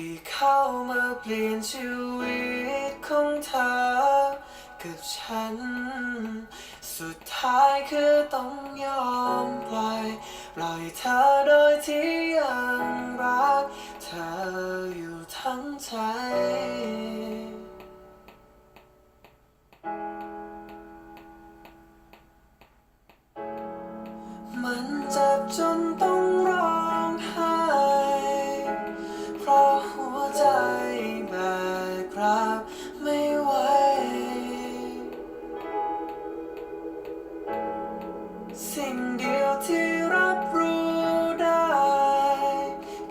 ที่เข้ามาเปลี่ยนชีวิตของเธอกับฉัน สุดท้ายคือต้องยอมปล่อยปล่อยเธอโดยที่ยังรักเธออยู่ทั้งใจ สิ่งเดียวที่รับรู้ได้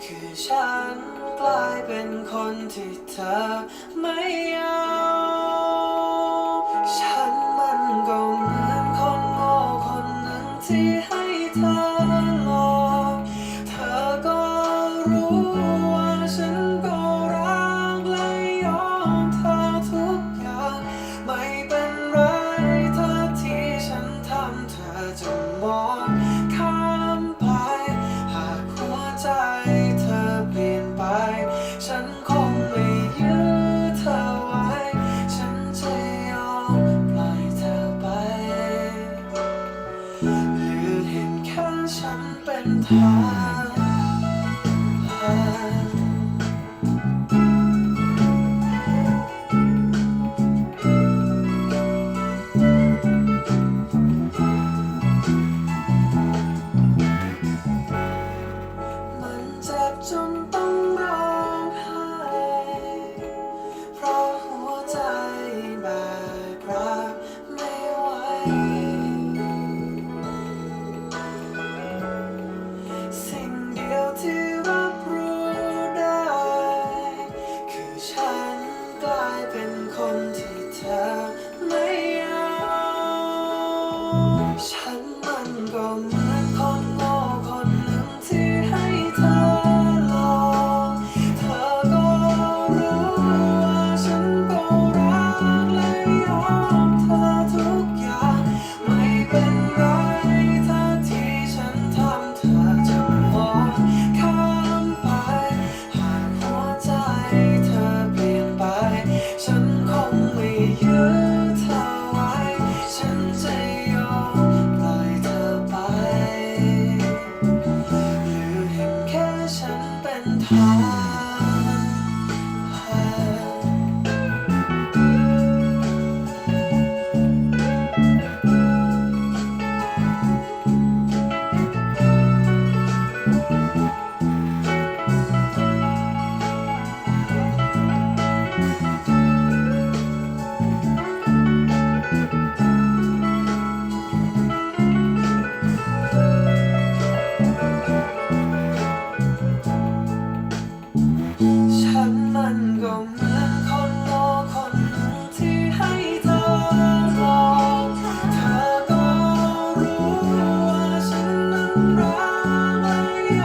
คือฉันกลายเป็นคนที่เธอไม่เอาฉันมันก็เหมือนคนโง่คนหนึ่งที่ให้เธอหลอก นเเป็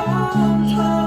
found love.